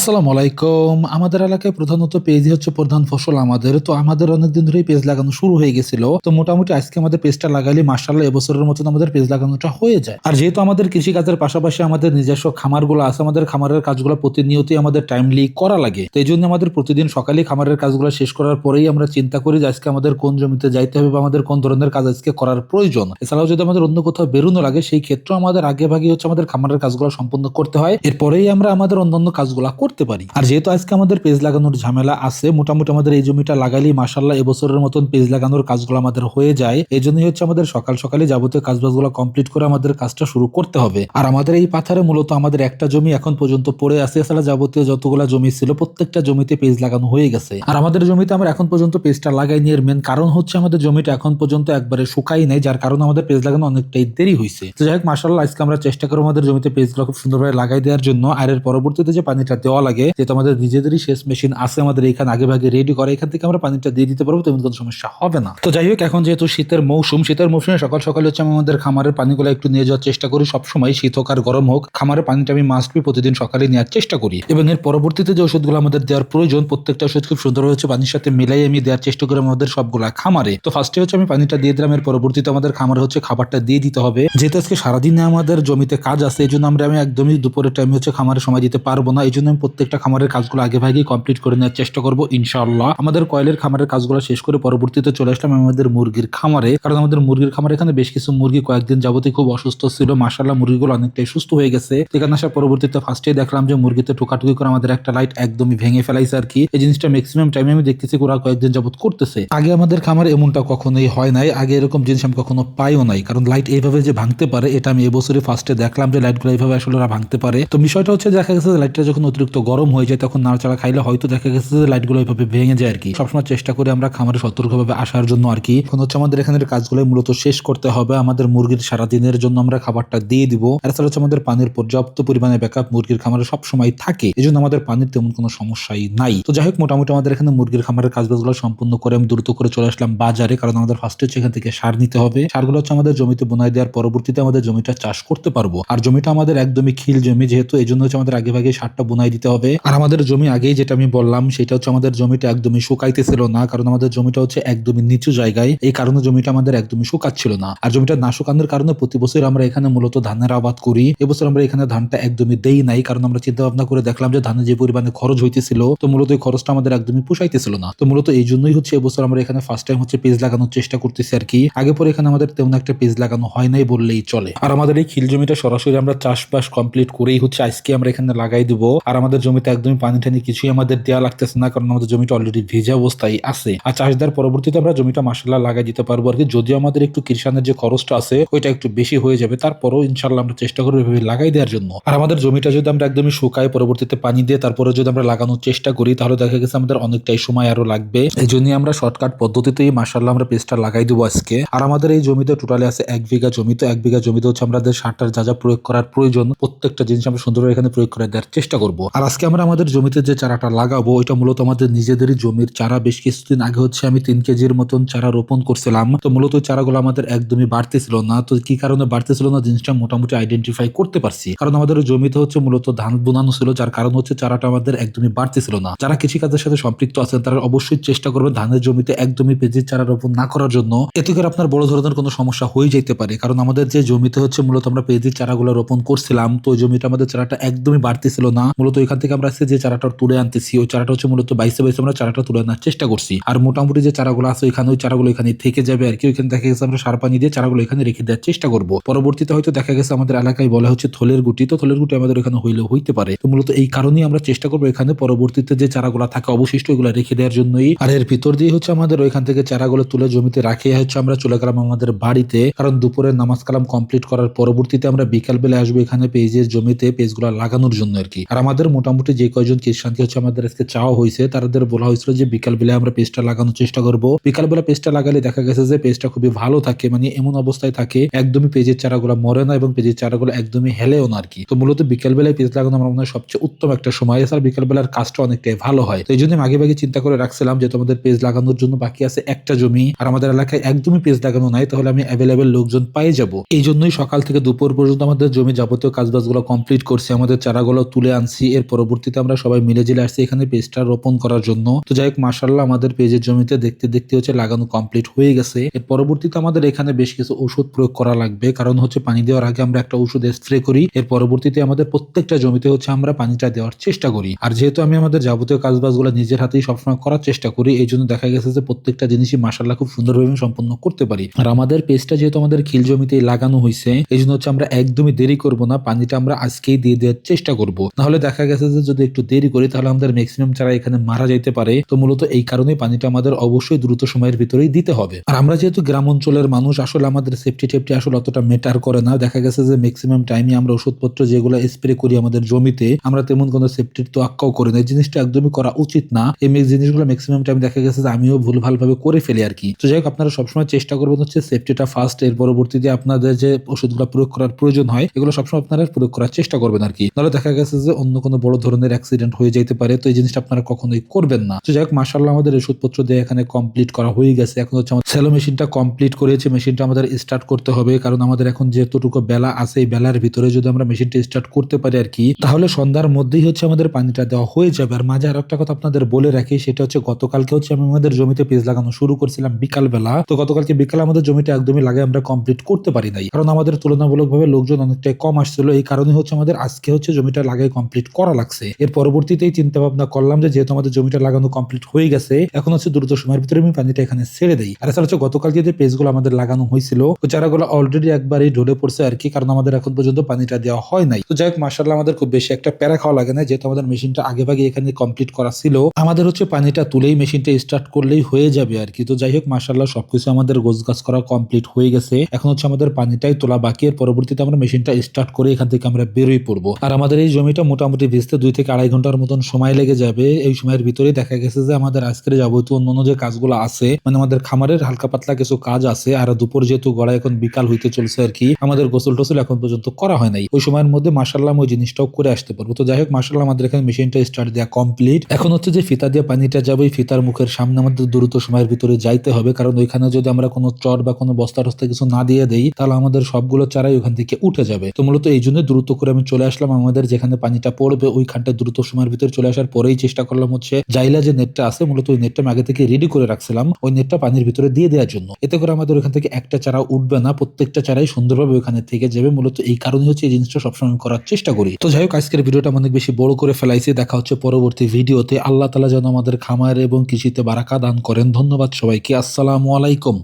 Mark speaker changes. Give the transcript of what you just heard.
Speaker 1: আসসালামু আলাইকুম। আমাদের এলাকায় প্রধানত পেঁয়াজি হচ্ছে প্রধান ফসল আমাদের। তো আমাদের অনেকদিন ধরেই পেঁয়াজ লাগানো শুরু হয়ে গেছিল। তো মোটামুটি আজকে আমাদের পেঁয়াজটা লাগাইলে মার্শাল্লাহ এবছরের মতন আমাদের পেঁয়াজ লাগানোটা হয়ে যায়। আর যেহেতু আমাদের কৃষি কাজের পাশাপাশি আমাদের নিজস্ব খামারগুলো আছে, আমাদের খামারের কাজগুলো প্রতিনিয়তই আমাদের টাইমলি করা লাগে। তো এই জন্য আমাদের প্রতিদিন সকালে খামারের কাজগুলো শেষ করার পরেই আমরা চিন্তা করি যে আজকে আমাদের কোন জমিতে যাইতে হবে বা আমাদের কোন ধরনের কাজ আজকে করার প্রয়োজন। এছাড়াও যদি আমাদের অন্য কোথাও বেরোনো লাগে, সেই ক্ষেত্রে আমাদের আগে ভাগে হচ্ছে আমাদের খামারের কাজগুলো সম্পন্ন করতে হয়। এরপরেই আমরা আমাদের অন্যান্য কাজগুলো করতে পারি। আর যেহেতু আজকে আমাদের পেজ লাগানোর ঝামেলা আছে, মোটামুটি আমাদের এই জমিটা লাগাইলেই মাসাল্লাহ এবছরের মতন পেজ লাগানোর কাজগুলো আমাদের হয়ে যায়। এই জন্যই হচ্ছে আমাদের সকাল সকালে যাবতীয় কাজবাজগুলো কমপ্লিট করে আমাদের কাজটা শুরু করতে হবে। আর আমাদের এই পাথারে মূলত আমাদের একটা জমি এখন পর্যন্ত পড়ে আছে, এছাড়া যাবতীয় যতগুলা জমি ছিল প্রত্যেকটা জমিতে পেজ লাগানো হয়ে গেছে। আর আমাদের জমিতে আমরা এখন পর্যন্ত পেজটা লাগাইনি। এর মেন কারণ হচ্ছে আমাদের জমিটা এখন পর্যন্ত একবারে শুকাই নাই, যার কারণে আমাদের পেজ লাগানো অনেকটাই দেরি হয়েছে তো যাই হোক মাসাল্লাহ আজকে আমরা চেষ্টা করব আমাদের জমিতে পেজগুলো খুব সুন্দরভাবে লাগাই দেওয়ার জন্য। আর এর পরবর্তীতে যে পানিটা দেওয়া লাগে যেহেতু আমাদের নিজেদেরই শেষ মেশিন আছে, আমাদের এখানে আগে ভাগে রেডি করে, এখান থেকে আমরা পানিটা দিয়ে দিতে পারব, তেমন কোনো সমস্যা হবে না। তো যাই হোক, এখন যেহেতু শীতের মৌসুম, শীতের মৌসুমে সকাল সকালে হচ্ছে আমি আমাদের খামারের পানিগুলো একটু নিয়ে যাওয়ার চেষ্টা করি, সবসময় শীত হোক আর গরম হোক, খামারের পানিটা আমি মাস্ট বি প্রতিদিন সকালে নেওয়ার চেষ্টা করি। এবং এর পরবর্তীতে যে ওষুধগুলো আমাদের দেওয়ার প্রয়োজন, প্রত্যেকটা ওষুধ খুব সুন্দর হচ্ছে পানির সাথে মিলাই আমি দেওয়ার চেষ্টা করি আমাদের সবগুলা খামারে। তো ফার্স্টে হচ্ছে আমি পানিটা দিয়ে দিলাম, এর পরবর্তীতে আমাদের খামারে হচ্ছে খাবারটা দিয়ে দিতে হবে। যেহেতু আজকে সারাদিনে আমাদের জমিতে কাজ আছে, এই জন্য আমরা আমি একদমই দুপুরের টাইমে হচ্ছে খামারে সময় দিতে পারব না, এই জন্য আমি প্রত্যেকটা খামারের কাজগুলো আগে ভাগেই কমপ্লিট করে নেওয়ার চেষ্টা করব, ইনশাআল্লাহ। আমাদের কয়েলের খামারের কাজগুলো শেষ করে পরবর্তীতে চলে আসলাম আমাদের মুরগির খামারে। কারণ আমাদের মুরগির খামারে এখানে বেশ কিছু মুরগি কয়েকদিন যাবতীয় খুব অসুস্থ ছিল। মাসাল্লাহ মুরগিগুলো অনেকটাই সুস্থ হয়ে গেছে। এখানে আসার পরবর্তীতে ফার্স্টে দেখলাম যে মুরগিতে টোকাটুকি করে আমাদের একটা লাইট একদমই ভেঙে ফেলাইছে আর কি। এই জিনিসটা ম্যাক্সিমাম টাইমে আমি দেখতেছি ওরা কয়েকদিন যাবত করতেছে। আগে আমাদের খামারে এমনটা কখনোই হয় নাই। আগে এরকম জিনিস আমি কখনো পাইও নাই। কারণ লাইট এইভাবে যে ভাঙতে পারে, এটা আমি এবছরই ফার্স্টে দেখলাম যে লাইটগুলো এইভাবে আসলে ওরা ভাঙতে পারে। তো বিষয়টা হচ্ছে, দেখা গেছে লাইটটা যখন অতিরিক্ত গরম হয়ে যায়, তখন নাড়াচাড়া খাইলে হয়তো দেখা গেছে যে লাইটগুলো এইভাবে ভেঙে যায় আর কি সবসময় চেষ্টা করে আমরা খামারে সতর্কভাবে আসার জন্য আর কি এখন হচ্ছে আমাদের এখানের কাজগুলো মূলত শেষ করতে হবে, আমাদের মুরগির সারাদিনের জন্য আমরা খাবারটা দিয়ে দিব। এছাড়া হচ্ছে আমাদের পানির পর্যাপ্ত পরিমাণে ব্যাকআপ মুরগির খামারে সবসময় থাকে এই জন্য আমাদের পানির তেমন কোনো সমস্যাই নাই। তো যাই হোক, মোটামুটি আমাদের এখানে মুরগির খামারের কাজবাজগুলো সম্পূর্ণ করে আমি দ্রুত করে চলে আসলাম বাজারে, কারণ আমাদের ফার্স্টে হচ্ছে এখান থেকে সার নিতে হবে। সারগুলো হচ্ছে আমাদের জমিতে বোনাই দেওয়ার পরবর্তীতে আমাদের জমিটা চাষ করতে পারব। আর জমিটা আমাদের একদমই খিল জমি, যেহেতু এই জন্য হচ্ছে আমাদের আগে ভাগে সারটা বোনাই দিতে হবে। আর আমাদের জমি আগেই যেটা আমি বললাম, সেটা হচ্ছে আমাদের জমিটা একদমই শুকাইতেছিল না, কারণ আমাদের জমিটা হচ্ছে একদমই নিচু জায়গায়। এই কারণে জমিটা আমাদের একদমই শুকাচ্ছিল না। আর জমিটা না শুকানোর কারণে প্রতি বছর আমরা এখানে মূলত ধানের আবাদ করি। এবছর আমরা এখানে ধানটা একদমই দেই নাই, কারণ আমরা চিন্তা ভাবনা করে দেখলাম যে ধানের যে পরিমাণে খরচ হইতেছিল, তো মূলত এই খরচটা আমাদের একদমই পোষাইতেছিল না। তো মূলত এই জন্যই হচ্ছে এবছর আমরা এখানে ফার্স্ট টাইম হচ্ছে পেজ লাগানোর চেষ্টা করতেছি আর কি। আগে পরে এখানে আমাদের তেমন একটা পেজ লাগানো হয় নাই বললেই চলে। আর আমাদের এই খিল জমিটা সরাসরি আমরা চাষবাস কমপ্লিট করেই হচ্ছে আজকে আমরা এখানে লাগাই দিব। আর আমাদের জমিতে একদমই পানি টানি কিছুই আমাদের দেওয়া লাগতেছে না, কারণ আমাদের জমিটা অলরেডি ভেজা অবস্থায় আছে। আর চাষ দেওয়ার পরবর্তীতে আমরা জমিটা মাসাল্লাহ লাগাই দিতে পারব আর কি যদিও আমাদের একটু কৃষানের যে খরচটা আছে, ওইটা একটু বেশি হয়ে যাবে। তারপরও ইনশাল্লাহ আমরা চেষ্টা করব এভাবে লাগাই দেওয়ার জন্য। আর আমাদের জমিটা যদি আমরা একদমই শুকাই পরবর্তীতে পানি দিয়ে তারপরে যদি আমরা লাগানোর চেষ্টা করি, তাহলে দেখা গেছে আমাদের অনেকটাই সময় আরও লাগবে। এই জন্যই আমরা শর্টকাট পদ্ধতিতেই মাসাল্লাহ আমরা পেস্টটা লাগাই দেবো আজকে। আর আমাদের এই জমিতে টোটালি আছে এক বিঘা জমি। তো এক বিঘা জমিতে হচ্ছে আমাদের সারটার যা যা প্রয়োগ করার প্রয়োজন, প্রত্যেকটা জিনিস আমরা সুন্দরভাবে এখানে প্রয়োগ করে দেওয়ার চেষ্টা করব। আর আজকে আমরা আমাদের জমিতে যে চারাটা লাগাবো, ওইটা মূলত আমাদের নিজেদেরই জমির চারা। বেশ কিছুদিন আগে হচ্ছে আমি তিন কেজির মতন চারা রোপণ করছিলাম। তো মূলত চারাগুলো আমাদের একদমই বাড়তেছিল না। তো কি কারণে বাড়তেছিল না জিনিসটা মোটামুটি আইডেন্টিফাই করতে পারছি। কারণ আমাদের জমিতে হচ্ছে মূলত ধান বোনানো ছিল, যার কারণ হচ্ছে চারাটা আমাদের একদমই বাড়তেছিল না। যারা কৃষিকাজের সাথে সম্পৃক্ত আছেন, তারা অবশ্যই চেষ্টা করবেন ধানের জমিতে একদমই পেঁজির চারা রোপণ না করার জন্য। এতে করে আপনার বড় ধরনের কোনো সমস্যা হয়ে যেতে পারে। কারণ আমাদের যে জমিতে হচ্ছে মূলত আমরা পেঁজির চারাগুলো রোপণ করছিলাম, তো জমিটা আমাদের চারাটা একদমই বাড়তেছিল না। মূলত এখান থেকে আমরা যে চারাটা তুলে আনতেছি, ওই চারাটা হচ্ছে মূলত বাইসে বাইসে আমরা চারাটা তুলে আনার চেষ্টা করছি। আর মোটামুটি যে চারাগুলো আছে, ওইখানে ওই চারাগুলো এখানে থেকে যাবে আর কি। ওইখানে দেখা গেছে আমরা সার পানি দিয়ে চারাগুলো এখানে রেখে দেওয়ার চেষ্টা করব। পরবর্তীতে হয়তো দেখা গেছে আমাদের এলাকায় বলা হচ্ছে থলের গুটি। তো থলের গুটি আমাদের এখানে হইলেও হইতে পারে। তো মূলত এই কারণেই আমরা চেষ্টা করব এখানে পরবর্তীতে যে চারাগুলো থাকে, অবশিষ্ট এগুলো রেখে দেওয়ার জন্যই। আর এর ভিতর দিয়ে হচ্ছে আমাদের ওইখান থেকে চারাগুলো তুলে জমিতে রাখে হচ্ছে আমরা চলে গেলাম আমাদের বাড়িতে। কারণ দুপুরের নামাজ কালাম কমপ্লিট করার পরবর্তীতে আমরা বিকাল বেলা আসব এখানে পেজের জমিতে, পেজগুলো লাগানোর জন্য আর কি। আর আমাদের মোটামুটি যে কয়জন কৃষানকে হচ্ছে আমাদের আজকে চাওয়া হয়েছে তাদের বলা হয়েছিল যে বিকাল বেলায় আমরা পেজটা লাগানোর চেষ্টা করব। বিকাল বেলা পেজটা লাগালে দেখা গেছে যে পেজটা খুবই ভালো থাকে মানে এমন অবস্থায় থাকে, একদমই পেজের চারাগুলো মরে না এবং পেজের চারাগুলো একদমই হেলেও না আর কি তো মূলত বিকাল বেলায় পেজ লাগানো আমার মনে হয় সবচেয়ে উত্তম একটা সময়, এছাড়া বিকাল বেলার কাজটা অনেকটাই ভালো হয়। তো এই জন্য আগে ভাগে চিন্তা করে রাখছিলাম যে তোমাদের পেজ লাগানোর জন্য বাকি আছে একটা জমি, আর আমাদের এলাকায় একদমই পেজ লাগানো নাই, তাহলে আমি অ্যাভেলেবেল লোকজন পাই যাব। এই জন্যই সকাল থেকে দুপুর পর্যন্ত আমাদের জমি যাবতীয় কাজবাজগুলো কমপ্লিট করছি, আমাদের চারাগুলো তুলে আনছি এর পরবর্তীতে আমরা সবাই মিলে জেলে আসছি এখানে পেজটা রোপণ করার জন্য। তো যাই হোক মাসাল্লাহ আমাদের পেজের জমিতে দেখতে দেখতে হচ্ছে লাগানো কমপ্লিট হয়ে গেছে। এর পরবর্তীতে আমাদের এখানে বেশ কিছু ওষুধ প্রয়োগ করা লাগবে। কারণ হচ্ছে পানি দেওয়ার আগে আমরা একটা ওষুধ স্প্রে করি। এর পরবর্তীতে আমাদের প্রত্যেকটা জমিতে হচ্ছে আমরা পানিটা দেওয়ার চেষ্টা করি। আর যেহেতু আমি আমাদের যাবতীয় কাজবাজগুলো নিজের হাতেই সবসময় করার চেষ্টা করি, এই জন্য দেখা গেছে যে প্রত্যেকটা জিনিসই মাসাল্লাহ খুব সুন্দরভাবে সম্পন্ন করতে পারি। আর আমাদের পেজটা যেহেতু আমাদের খিল জমিতে লাগানো হয়েছে এই জন্য হচ্ছে আমরা একদমই দেরি করব না। পানিটা আমরা আজকেই দিয়ে দেওয়ার চেষ্টা করব। নাহলে দেখা গেছে যে যদি একটু দেরি করি, তাহলে আমাদের ম্যাক্সিমাম চারা এখানে মারা যাইতে পারে, তো মূলত এই কারণে পানিটা আমাদের অবশ্যই দ্রুত সময়ের ভিতরেই দিতে হবে। আর আমরা যেহেতু গ্রাম অঞ্চলের মানুষ, আসলে আমাদের সেফটি টেফটি আসলে অতটা মেটার করে না। দেখা গেছে যে ম্যাক্সিমাম টাইমে আমরা ওষুধপত্র যেগুলো স্প্রে করি আমাদের জমিতে, আমরা তেমন কোনো সেফটির তো আক্কাও করি না। এই জিনিসটা একদমই করা উচিত না। এই জিনিসগুলো ম্যাক্সিমাম টাইম দেখা গেছে যে আমিও ভুল ভাবে করে ফেলি আর কি। তো যাই হোক, আপনারা সবসময় চেষ্টা করবেন হচ্ছে সেফটিটা ফার্স্ট এর পরবর্তীতে আপনাদের যে ওষুধগুলো প্রয়োগ করার প্রয়োজন হয়, এগুলো সবসময় আপনারা প্রয়োগ করার চেষ্টা করবেন আর কি। নাহলে দেখা গেছে যে অন্য কোনো ধরনের অ্যাক্সিডেন্ট হয়ে যেতে পারে, তো এই জিনিসটা আপনারা কখনোই করবেন না। তো যাই হোক মাসাল্লাহ আমাদের ওষুধপত্র দিয়ে এখানে কমপ্লিট করা হয়ে গেছে। এখন হচ্ছে আমাদের সেলো মেশিনটা কমপ্লিট করেছে মেশিনটা আমাদের স্টার্ট করতে হবে। কারণ আমাদের এখন যেতটুকু বেলা আছে, এই বেলার ভিতরে যদি আমরা মেশিনটা স্টার্ট করতে পারি আর কি, তাহলে সন্ধ্যার মধ্যেই হচ্ছে আমাদের পানিটা দেওয়া হয়ে যাবে। আর মাঝে আর একটা কথা আপনাদের বলে রাখি, সেটা হচ্ছে গতকালকে হচ্ছে আমি আমাদের জমিতে পেজ লাগানো শুরু করছিলাম বিকাল বেলা তো গতকালকে বিকালে আমাদের জমিটা একদমই লাগে আমরা কমপ্লিট করতে পারি নাই। কারণ আমাদের তুলনামূলকভাবে লোকজন অনেকটাই কম আসছিল। এই কারণে হচ্ছে আমাদের আজকে হচ্ছে জমিটা লাগাই কমপ্লিট করা লাগছে। এর পরবর্তীতেই চিন্তা ভাবনা করলাম যেহেতু আমাদের জমিটা লাগানো কমপ্লিট হয়ে গেছে, এখন হচ্ছে দ্রুত সময়ের ভিতরে আমি পানিটা এখানে ছেড়ে দেই। আর এছাড়া হচ্ছে গতকালকে যে পেজগুলো আমাদের লাগানো হয়েছিল ওই চারাগুলো অলরেডি একবারই ঢলে পড়ছে আর কি, কারণ আমাদের এখন পর্যন্ত পানিটা দেওয়া হয় নাই। তো যাই হোক মার্শাল্লাহ আমাদের খুব বেশি একটা প্যারা খাওয়া লাগে না, যেহেতু আমাদের মেশিনটা আগে ভাগে এখানে কমপ্লিট করা ছিল। আমাদের হচ্ছে পানিটা তুলেই মেশিনটা স্টার্ট করলেই হয়ে যাবে আর কি। তো যাই হোক মার্শাল্লাহ সবকিছু আমাদের গোছ গাছ করা কমপ্লিট হয়ে গেছে। এখন হচ্ছে আমাদের পানিটাই তোলা বাকি, এর পরবর্তীতে আমরা মেশিনটা স্টার্ট করে এখান থেকে আমরা বেরোই পড়ব। আর আমাদের এই জমিটা মোটামুটি ভিজতে দুই থেকে আড়াই ঘণ্টার মতন সময় লেগে যাবে। এই সময়ের ভিতরেই দেখা গেছে যে আমাদের আজকের যাবতীয় অন্যান্য যে কাজগুলো আছে মানে আমাদের খামারের হালকা পাতলা কিছু কাজ আছে, আর দুপুর যেহেতু গড়া এখন বিকাল হইতে চলছে আর কি, আমাদের গোসল টোসল এখন পর্যন্ত করা হয় নাই। ওই সময়ের মধ্যে মাসাল্লাহ ওই জিনিসটাও করে আসতে পারব। তো যাই হোক মাসাল্লাহ আমাদের এখানে মেশিনটা স্টার্ট দেওয়া কমপ্লিট এখন হচ্ছে যে ফিতা দিয়ে পানিটা যাবে, ওই ফিতার মুখের সামনে আমাদের দ্রুত সময়ের ভিতরে যাইতে হবে। কারণ ওইখানে যদি আমরা কোনো চট বা কোনো বস্তা টস্তা কিছু না দিয়ে দেই, তাহলে আমাদের সবগুলো চারাই ওখান থেকে উঠে যাবে। তো মূলত এই জন্য দ্রুত করে আমি চলে আসলাম। আমাদের যেখানে পানিটা পড়বে ওইখানটা দ্রুত সময়ের ভিতরে চলে আসার পরেই চেষ্টা করলাম হচ্ছে জাইলা যে নেটটা আছে, মূলত ওই নেটটা আগে থেকে রেডি করে রাখছিলাম, ওই নেটটা পানির ভিতরে দিয়ে দেওয়ার জন্য। এতে করে আমাদের ওখান থেকে একটা চারা উঠবে না, প্রত্যেকটা চারাই সুন্দরভাবে ওখানে থেকে যাবে। মূলত এই কারণে হচ্ছে এই জিনিসটা সবসময় করার চেষ্টা করি। তো যাই হোক, আজকের ভিডিওটা অনেক বেশি বড় করে ফেলাইছি। দেখা হচ্ছে পরবর্তী ভিডিওতে। আল্লাহ তালা যেন আমাদের খামার এবং কৃষিতে বারাকা দান করেন। ধন্যবাদ সবাইকে। আসসালামু আলাইকুম।